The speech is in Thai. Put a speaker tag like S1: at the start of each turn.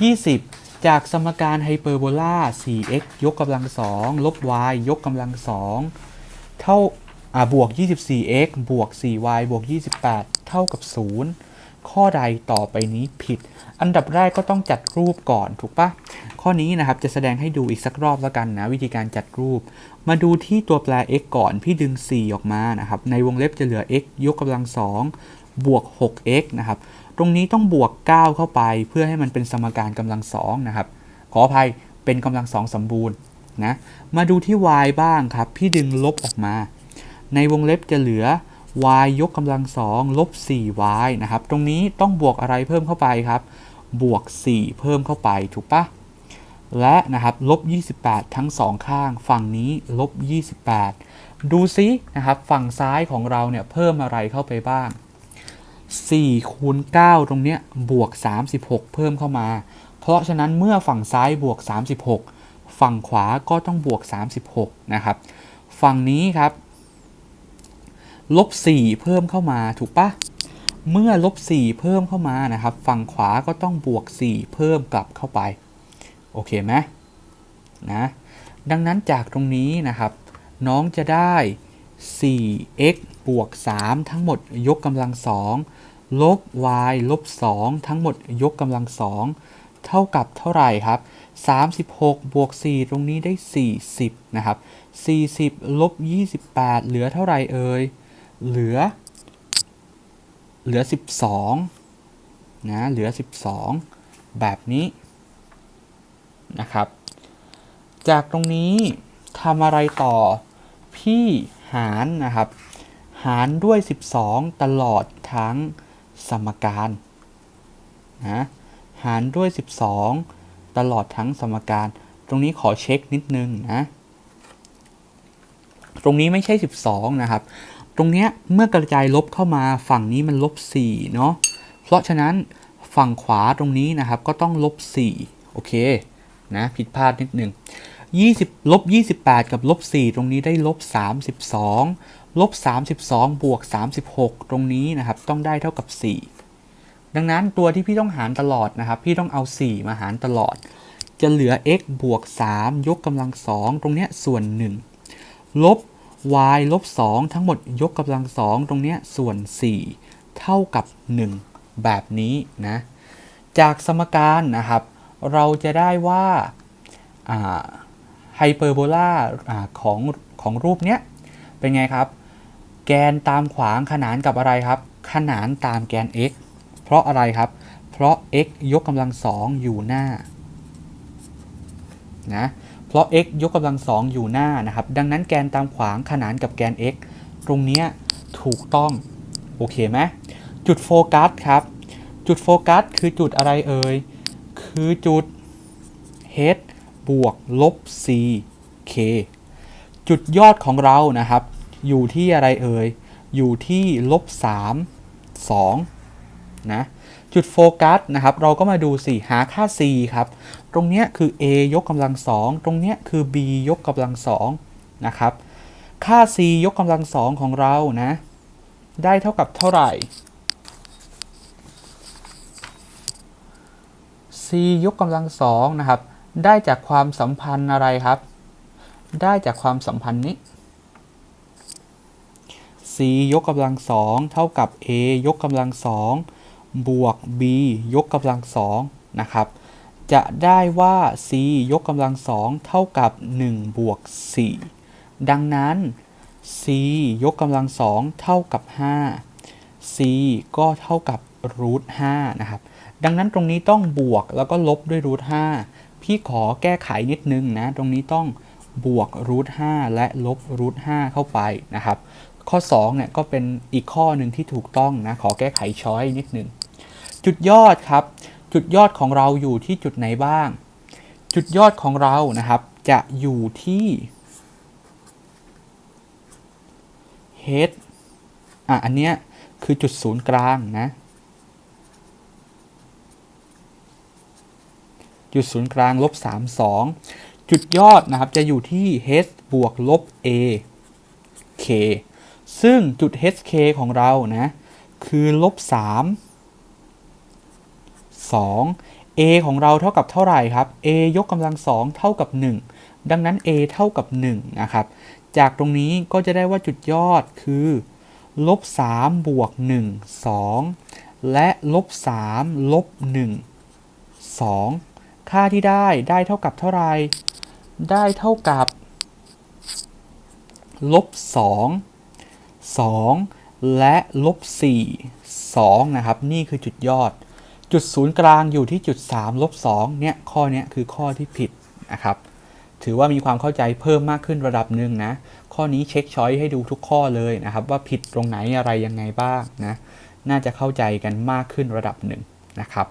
S1: 20 จากสมการไฮเปอร์โบลา 4x ยกกำลัง2ลบ y ยกกำลัง2เท่าอ่าบวก 24x บวก 4y บวก 28 เท่ากับ 0 ข้อใดต่อไปนี้ผิด อันดับแรกก็ต้องจัดรูปก่อนถูกปะข้อนี้นะครับจะแสดงให้ดูอีกสักรอบแล้วกันนะวิธีการจัดรูป มาดูที่ตัวแปร x ก่อนพี่ดึง 4 ออกมานะครับในวงเล็บจะเหลือ x ยกกำลัง2บวก 6x นะครับ ตรงนี้ต้องบวก 9 เข้าไปเพื่อให้มันเป็นสมการกำลังสองนะครับ ขออภัยเป็นกำลังสองสมบูรณ์นะ มาดูที่ y บ้างครับ พี่ดึงลบออกมา ในวงเล็บจะเหลือ y ยกกำลังสองลบ 4y นะครับ ตรงนี้ต้องบวกอะไรเพิ่มเข้าไปครับ บวก 4 เพิ่มเข้าไปถูกปะและนะครับลบ 28 ทั้งสองข้าง ฝั่งนี้ลบ 28 ดูซินะครับ ฝั่งซ้ายของเราเนี่ยเพิ่มอะไรเข้าไปบ้าง 4คูณ9ตรงเนี้ยบวก 36 เพิ่มเข้ามา เพราะฉะนั้นเมื่อฝั่งซ้ายบวก 36 ฝั่งขวาก็ต้องบวก 36 นะครับ ฝั่งนี้ครับลบ4เพิ่มเข้ามาถูกปะเมื่อลบ4เพิ่มเข้ามานะครับ ฝั่งขวาก็ต้องบวก 4 เพิ่มกลับเข้าไป โอเคไหมนะดังนั้นจากตรงนี้นะครับ น้องจะได้ 4x บวก 3 ทั้งหมดยกกำลัง2ลบ y ลบ 2 ทั้งหมดยกกำลัง2เท่ากับเท่าไหร่ครับ 36 บวก 4 ตรงนี้ได้ 40 นะครับ 40 ลบ 28 เหลือเท่าไหร่เอ่ย เหลือ เหลือ 12 นะ เหลือ 12 แบบนี้ นะครับ จากตรงนี้ทำอะไรต่อ พี่หารนะครับ หารด้วย 12 ตลอดทั้งสมการนะหารด้วย 12 ตลอดทั้งสมการ ตรงนี้ขอเช็คนิดนึงนะ ตรงนี้ไม่ใช่ 12 นะครับ ตรงเนี้ยเมื่อกระจายลบเข้ามาฝั่งนี้มันลบ4เนาะ เพราะฉะนั้นฝั่งขวาตรงนี้นะครับก็ต้องลบ4โอเคนะผิดพลาดนิดนึง20ลบ28 กับลบ4ตรงนี้ได้ลบ32 ลบ 32 บวก 36 ตรงนี้นะครับ ต้องได้เท่ากับ 4 ดังนั้นตัวที่พี่ต้องหารตลอดนะครับ พี่ต้องเอา 4 มาหารตลอด จะเหลือ x บวก 3 ยกกำลัง 2 ตรงเนี้ยส่วน 1 ลบ y ลบ 2 ทั้งหมดยกกำลัง 2 ตรงเนี้ยส่วน 4 เท่ากับ 1 แบบนี้นะ จากสมการนะครับ เราจะได้ว่าไฮเปอร์โบลาของของรูปเนี้ยเป็นไงครับ แกนตามขวางขนานกับอะไรครับ ขนานตามแกน x เพราะอะไรครับ เพราะ x ยกกำลังสองอยู่หน้านะเพราะ x ยกกำลังสองอยู่หน้านะครับ ดังนั้นแกนตามขวางขนานกับแกน x ตรงนี้ถูกต้อง โอเคไหมจุดโฟกัสครับ จุดโฟกัสคือจุดอะไรเอ่ย คือจุด h บวกลบ c k จุดยอดของเรานะครับ อยู่ที่อะไรเอ่ย อยู่ที่ลบ3 2นะจุดโฟกัสนะครับ เราก็มาดูสิหาค่า c ครับ ตรงเนี้ยคือ a ยกกำลังสองตรงเนี้ยคือ b ยกกำลังสองนะครับ ค่า c ยกกำลังสองของเรานะ ได้เท่ากับเท่าไหร่ c ยกกำลังสองนะครับ ได้จากความสัมพันธ์อะไรครับ ได้จากความสัมพันธ์นี้ c ยกกำลังสองเท่ากับ a ยกกำลังสองบวก b ยกกำลังสองนะครับ จะได้ว่า c ยกกำลังสองเท่ากับ1บวก4ดังนั้น c ยกกำลังสองเท่ากับ 5 c ก็เท่ากับรูท5นะครับ ดังนั้นตรงนี้ต้องบวกแล้วก็ลบด้วยรูท5พี่ขอแก้ไขนิดนึงนะ ตรงนี้ต้องบวกรูท5และลบรูท5เข้าไปนะครับ ข้อ2เนี่ยก็เป็นอีกข้อหนึ่งที่ถูกต้องนะขอแก้ไขช้อยนิดนึงจุดยอดครับ จุดยอดของเราอยู่ที่จุดไหนบ้าง จุดยอดของเรานะครับ จะอยู่ที่ h อะอันเนี้ยคือจุดศูนย์กลางนะจุดศูนย์กลางลบ3 2 จุดยอดนะครับจะอยู่ที่ h บวกลบ a k ซึ่งจุด hk ของเรานะคือลบ3 2 a ของเราเท่ากับเท่าไหร่ครับ a ยกกำลังสองเท่ากับ 1 ดังนั้น a เท่ากับ1นะครับ จากตรงนี้ก็จะได้ว่าจุดยอดคือลบ3บวก 1 2 และลบ3ลบ1 2 ค่าที่ได้ได้เท่ากับเท่าไหร่ได้เท่ากับลบ2 2 และลบ4 2นะครับ นี่คือจุดยอด จุดศูนย์กลางอยู่ที่จุด3ลบ2เนี่ย ข้อนี้คือข้อที่ผิดนะครับ ถือว่ามีความเข้าใจเพิ่มมากขึ้นระดับหนึ่งนะ ข้อนี้เช็คช้อยให้ดูทุกข้อเลยนะครับ ว่าผิดตรงไหนอะไรยังไงบ้างนะ น่าจะเข้าใจกันมากขึ้นระดับหนึ่งนะครับ